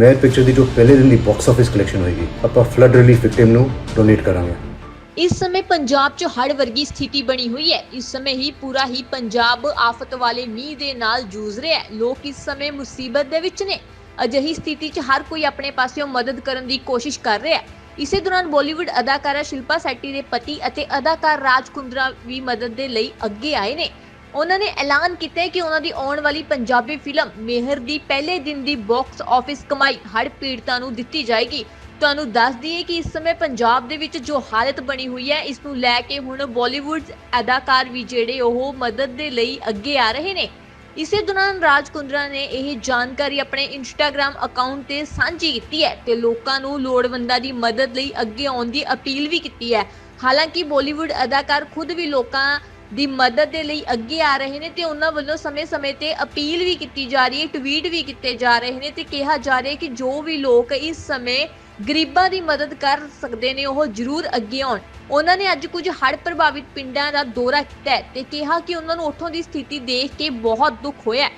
ਮੈਂ ਪਿਕਚਰ ਦੀ ਜੋ ਪਹਿਲੇ ਦਿਨ ਦੀ ਬਾਕਸ ਆਫਿਸ ਕਲੈਕਸ਼ਨ ਹੋਏਗੀ, ਆਪਾਂ ਫਲੱਡ ਰਿਲੀਫ ਵਿਕਟਿਮ ਨੂੰ ਡੋਨੇਟ ਕਰਾਂਗੇ। ਇਸ ਸਮੇਂ ਪੰਜਾਬ 'ਚ ਹੜ੍ਹ ਵਰਗੀ ਸਥਿਤੀ ਬਣੀ ਹੋਈ ਹੈ। ਇਸ ਸਮੇਂ ਹੀ ਪੂਰਾ ਹੀ ਪੰਜਾਬ ਆਫਤ ਵਾਲੇ ਮੀਂਹ ਦੇ ਨਾਲ ਜੂਝ ਰਿਹਾ ਹੈ। ਲੋਕ ਇਸ ਸਮੇਂ ਮੁਸੀਬਤ ਦੇ ਵਿੱਚ ਨੇ। ਅਜਿਹੀ ਸਥਿਤੀ 'ਚ ਹਰ ਕੋਈ ਆਪਣੇ ਪਾਸਿਓਂ ਮਦਦ ਕਰਨ ਦੀ ਕੋਸ਼ਿਸ਼ ਕਰ ਰਿਹਾ ਹੈ। ਇਸੇ ਦੌਰਾਨ ਬਾਲੀਵੁੱਡ ਅਦਾਕਾਰਾ ਸ਼ਿਲਪਾ ਸੈਟੀ ਦੇ ਪਤੀ ਅਤੇ ਅਦਾਕਾਰ ਰਾਜ ਕੁੰਦਰਾ ਵੀ ਮਦਦ ਦੇ ਲਈ ਅੱਗੇ ਆਏ ਨੇ। ਉਹਨਾਂ ਨੇ ਐਲਾਨ ਕੀਤਾ ਹੈ ਕਿ ਉਹਨਾਂ ਦੀ ਆਉਣ ਵਾਲੀ ਪੰਜਾਬੀ ਫਿਲਮ ਮਿਹਰ ਦੀ ਪਹਿਲੇ ਦਿਨ ਦੀ ਬਾਕਸ ਆਫਿਸ ਕਮਾਈ ਹੜ੍ਹ ਪੀੜਤਾਂ ਨੂੰ ਦਿੱਤੀ ਜਾਏਗੀ। ਤੁਹਾਨੂੰ ਦੱਸ ਦਈਏ ਕਿ ਇਸ ਸਮੇਂ ਪੰਜਾਬ ਦੇ ਵਿੱਚ ਜੋ ਹਾਲਤ ਬਣੀ ਹੋਈ ਹੈ, ਇਸ ਨੂੰ ਲੈ ਕੇ ਹੁਣ ਬਾਲੀਵੁੱਡ ਅਦਾਕਾਰ ਵੀ ਜਿਹੜੇ ਉਹ ਮਦਦ ਦੇ ਲਈ ਅੱਗੇ ਆ ਰਹੇ ਨੇ। ਇਸੇ ਦੌਰਾਨ ਰਾਜ ਕੁੰਦਰਾ ਨੇ ਇਹ ਜਾਣਕਾਰੀ ਆਪਣੇ ਇੰਸਟਾਗ੍ਰam ਅਕਾਊਂਟ ਤੇ ਸਾਂਝੀ ਕੀਤੀ ਹੈ ਤੇ ਲੋਕਾਂ ਨੂੰ ਲੋੜਵੰਦਾਂ ਦੀ ਮਦਦ ਲਈ ਅੱਗੇ ਆਉਣ ਦੀ ਅਪੀਲ ਵੀ ਕੀਤੀ ਹੈ। ਹਾਲਾਂਕਿ ਬਾਲੀਵੁੱਡ ਅਦਾਕਾਰ ਖੁਦ ਵੀ ਲੋਕਾਂ ਦੀ ਮਦਦ ਦੇ ਲਈ ਅੱਗੇ ਆ ਰਹੇ ਨੇ ਤੇ ਉਹਨਾਂ ਵੱਲੋਂ ਸਮੇਂ-ਸਮੇਂ ਤੇ ਅਪੀਲ ਵੀ ਕੀਤੀ ਜਾ ਰਹੀ ਹੈ, ਟਵੀਟ ਵੀ ਕੀਤੇ ਜਾ ਰਹੇ ਨੇ ਤੇ ਕਿਹਾ ਜਾ ਰਿਹਾ ਹੈ ਕਿ ਜੋ ਵੀ ਲੋਕ ਇਸ ਸਮੇਂ ਗਰੀਬਾਂ ਦੀ ਮਦਦ ਕਰ ਸਕਦੇ ਨੇ, ਉਹ ਜ਼ਰੂਰ ਅੱਗੇ ਆਉਣ। ਉਹਨਾਂ ਨੇ ਅੱਜ ਕੁਝ ਹੜ੍ਹ ਪ੍ਰਭਾਵਿਤ ਪਿੰਡਾਂ ਦਾ ਦੌਰਾ ਕੀਤਾ ਹੈ ਤੇ ਕਿਹਾ ਕਿ ਉਹਨਾਂ ਨੂੰ ਉੱਥੋਂ ਦੀ ਸਥਿਤੀ ਦੇਖ ਕੇ ਬਹੁਤ ਦੁੱਖ ਹੋਇਆ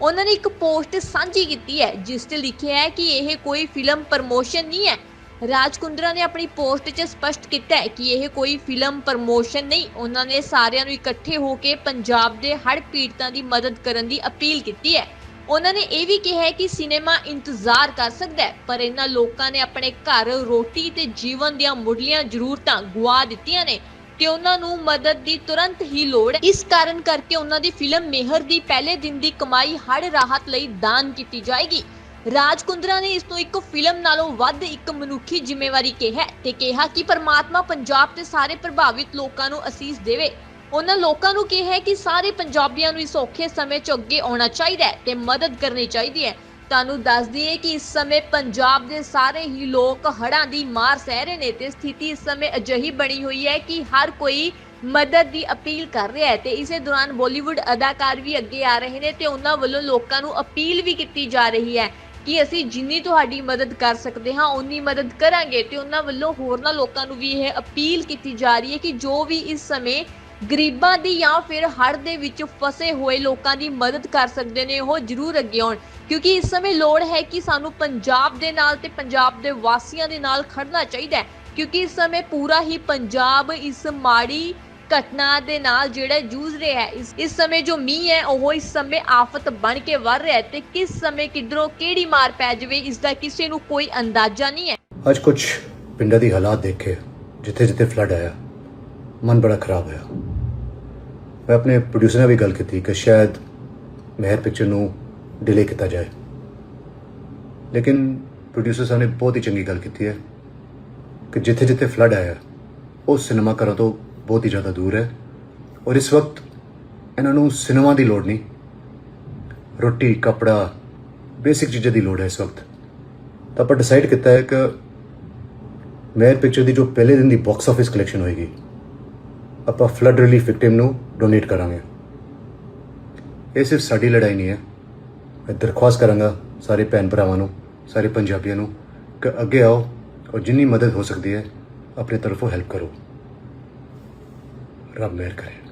ਉਹਨਾਂ ਨੇ ਇੱਕ ਪੋਸਟ ਸਾਂਝੀ ਕੀਤੀ ਹੈ, ਜਿਸ ਤੇ ਲਿਖਿਆ ਹੈ ਕਿ ਇਹ ਕੋਈ ਫਿਲਮ ਪ੍ਰਮੋਸ਼ਨ ਨਹੀਂ ਹੈ। ਰਾਜ ਕੁੰਦਰਾ ਨੇ ਆਪਣੀ ਪੋਸਟ 'ਚ ਸਪਸ਼ਟ ਕੀਤਾ ਹੈ ਕਿ ਇਹ ਕੋਈ ਫਿਲਮ ਪ੍ਰਮੋਸ਼ਨ ਨਹੀਂ, ਉਹਨਾਂ ਨੇ ਸਾਰਿਆਂ ਨੂੰ ਇਕੱਠੇ ਹੋ ਕੇ ਪੰਜਾਬ ਦੇ ਹੜ੍ਹ ਪੀੜਤਾਂ ਦੀ ਮਦਦ ਕਰਨ ਦੀ ਅਪੀਲ ਕੀਤੀ ਹੈ। ਉਹਨਾਂ ਨੇ ਇਹ ਵੀ ਕਿਹਾ ਹੈ ਕਿ ਸਿਨੇਮਾ ਇੰਤਜ਼ਾਰ ਕਰ ਸਕਦਾ ਹੈ, ਪਰ ਇਹਨਾਂ ਲੋਕਾਂ ਨੇ ਆਪਣੇ ਘਰ ਰੋਟੀ ਤੇ ਜੀਵਨ ਦੀਆਂ ਮੁੱਢਲੀਆਂ ਜ਼ਰੂਰਤਾਂ ਗੁਆ ਦਿੱਤੀਆਂ ਨੇ ਤੇ ਉਹਨਾਂ ਨੂੰ ਮਦਦ ਦੀ ਤੁਰੰਤ ਹੀ ਲੋੜ ਹੈ। ਇਸ ਕਾਰਨ ਕਰਕੇ ਉਹਨਾਂ ਦੀ ਫਿਲਮ ਮਿਹਰ ਦੀ ਪਹਿਲੇ ਦਿਨ ਦੀ ਕਮਾਈ ਹੜ੍ਹ ਰਾਹਤ ਲਈ ਦਾਨ ਕੀਤੀ ਜਾਏਗੀ। ਰਾਜ ਕੁੰਦਰਾ ਨੇ ਇਸ ਨੂੰ ਇੱਕ ਫਿਲਮ ਨਾਲੋਂ ਵੱਧ ਇੱਕ ਮਨੁੱਖੀ ਜ਼ਿੰਮੇਵਾਰੀ ਕਿਹਾ ਤੇ ਕਿਹਾ ਕਿ ਪਰਮਾਤਮਾ ਪੰਜਾਬ ਦੇ ਸਾਰੇ ਪ੍ਰਭਾਵਿਤ ਲੋਕਾਂ ਨੂੰ ਅਸੀਸ ਦੇਵੇ। ਉਹਨਾਂ ਲੋਕਾਂ ਨੂੰ ਕਿਹਾ ਕਿ ਸਾਰੇ ਪੰਜਾਬੀਆਂ ਨੂੰ ਇਸ ਔਖੇ ਸਮੇਂ 'ਚ ਅੱਗੇ ਆਉਣਾ ਚਾਹੀਦਾ ਹੈ ਤੇ ਮਦਦ ਕਰਨੀ ਚਾਹੀਦੀ ਹੈ। ਤੁਹਾਨੂੰ ਦੱਸ ਦਈਏ ਕਿ ਇਸ ਸਮੇਂ ਪੰਜਾਬ ਦੇ ਸਾਰੇ ਹੀ ਲੋਕ ਹੜ੍ਹਾਂ ਦੀ ਮਾਰ ਸਹਿ ਰਹੇ ਨੇ ਤੇ ਸਥਿਤੀ ਇਸ ਸਮੇਂ ਅਜਿਹੀ ਬਣੀ ਹੋਈ ਹੈ ਕਿ ਹਰ ਕੋਈ ਮਦਦ ਦੀ ਅਪੀਲ ਕਰ ਰਿਹਾ ਹੈ ਤੇ ਇਸੇ ਦੌਰਾਨ ਬਾਲੀਵੁੱਡ ਅਦਾਕਾਰ ਵੀ ਅੱਗੇ ਆ ਰਹੇ ਨੇ ਤੇ ਉਹਨਾਂ ਵੱਲੋਂ ਲੋਕਾਂ ਨੂੰ ਅਪੀਲ ਵੀ ਕੀਤੀ ਜਾ ਰਹੀ ਹੈ ਕਿ ਅਸੀਂ ਜਿੰਨੀ ਤੁਹਾਡੀ ਮਦਦ ਕਰ ਸਕਦੇ ਹਾਂ ਉਨੀ ਮਦਦ ਕਰਾਂਗੇ ਤੇ ਉਹਨਾਂ ਵੱਲੋਂ ਹੋਰਨਾਂ ਲੋਕਾਂ ਨੂੰ ਵੀ ਇਹ ਅਪੀਲ ਕੀਤੀ ਜਾ ਰਹੀ ਹੈ ਕਿ ਜੋ ਵੀ ਇਸ ਸਮੇਂ ਗਰੀਬਾਂ ਦੀ ਜਾਂ ਫਿਰ ਹੜ੍ਹ ਦੇ ਵਿੱਚ ਫਸੇ ਹੋਏ ਲੋਕਾਂ ਦੀ ਮਦਦ ਕਰ ਸਕਦੇ ਨੇ, ਉਹ ਜ਼ਰੂਰ ਅੱਗੇ ਆਉਣ। ਕਿਉਂਕਿ ਇਸ ਸਮੇਂ ਲੋੜ ਹੈ ਕਿ ਸਾਨੂੰ ਪੰਜਾਬ ਦੇ ਨਾਲ ਤੇ ਪੰਜਾਬ ਦੇ ਵਾਸੀਆਂ ਦੇ ਨਾਲ ਖੜਨਾ ਚਾਹੀਦਾ ਹੈ। ਕਿਉਂਕਿ ਇਸ ਸਮੇਂ ਪੂਰਾ ਹੀ ਪੰਜਾਬ ਇਸ ਮਾੜੀ ਘਟਨਾ ਦੇ ਨਾਲ ਜਿਹੜਾ ਜੂਝ ਰਿਹਾ ਹੈ, ਇਸ ਇਸ ਸਮੇਂ ਜੋ ਮੀਂਹ ਹੈ, ਉਹ ਇਸ ਸਮੇਂ ਆਫਤ ਬਣ ਕੇ ਵਰ ਰਿਹਾ ਹੈ ਤੇ ਕਿਸ ਸਮੇਂ ਕਿਧਰੋਂ ਕਿਹੜੀ ਮਾਰ ਪੈ ਜਾਵੇ, ਇਸ ਦਾ ਕਿਸੇ ਨੂੰ ਕੋਈ ਅੰਦਾਜ਼ਾ ਨਹੀਂ ਹੈ। ਅੱਜ ਕੁਝ ਪਿੰਡਾਂ ਦੀ ਹਾਲਾਤ ਦੇਖੇ ਜਿੱਥੇ ਜਿੱਥੇ ਫਲੱਡ ਆਇਆ, ਮਨ ਬੜਾ ਖਰਾਬ ਹੋਇਆ। ਮੈਂ ਆਪਣੇ ਪ੍ਰੋਡਿਊਸਰ ਨਾਲ ਵੀ ਗੱਲ ਕੀਤੀ ਕਿ ਸ਼ਾਇਦ ਮਹਿਰ ਪਿਕਚਰ ਨੂੰ ਡਿਲੇ ਕੀਤਾ ਜਾਏ। ਲੇਕਿਨ ਪ੍ਰੋਡਿਊਸਰ ਸਾਹਿਬ ਨੇ ਬਹੁਤ ਹੀ ਚੰਗੀ ਗੱਲ ਕੀਤੀ ਹੈ ਕਿ ਜਿੱਥੇ ਜਿੱਥੇ ਫਲੱਡ ਆਇਆ, ਉਹ ਸਿਨੇਮਾ ਘਰਾਂ ਤੋਂ ਬਹੁਤ ਹੀ ਜ਼ਿਆਦਾ ਦੂਰ ਹੈ। ਔਰ ਇਸ ਵਕਤ ਇਹਨਾਂ ਨੂੰ ਸਿਨੇਮਾ ਦੀ ਲੋੜ ਨਹੀਂ। ਰੋਟੀ, ਕਪੜਾ ਬੇਸਿਕ ਚੀਜ਼ਾਂ ਦੀ ਲੋੜ ਹੈ ਇਸ ਵਕਤ। ਤਾਂ ਆਪਾਂ ਡਿਸਾਈਡ ਕੀਤਾ ਹੈ ਕਿ ਮੇਰ ਪਿਕਚਰ ਦੀ ਜੋ ਪਹਿਲੇ ਦਿਨ ਦੀ ਬਾਕਸ ਆਫਿਸ ਕਲੈਕਸ਼ਨ ਹੋਏਗੀ, ਆਪਾਂ ਫਲੱਡ ਰਿਲੀਫ ਵਿਕਟਿਮ ਨੂੰ ਡੋਨੇਟ ਕਰਾਂਗੇ। ਇਹ ਸਿਰਫ ਸਾਡੀ ਲੜਾਈ ਨਹੀਂ ਹੈ। ਮੈਂ ਦਰਖਾਸਤ ਕਰਾਂਗਾ ਸਾਰੇ ਭੈਣ ਭਰਾਵਾਂ ਨੂੰ, ਸਾਰੇ ਪੰਜਾਬੀਆਂ ਨੂੰ ਕਿ ਅੱਗੇ ਆਓ ਔਰ ਜਿੰਨੀ ਮਦਦ ਹੋ ਸਕਦੀ ਹੈ, ਆਪਣੇ ਤਰਫੋਂ ਹੈਲਪ ਕਰੋ। रब मेहर करे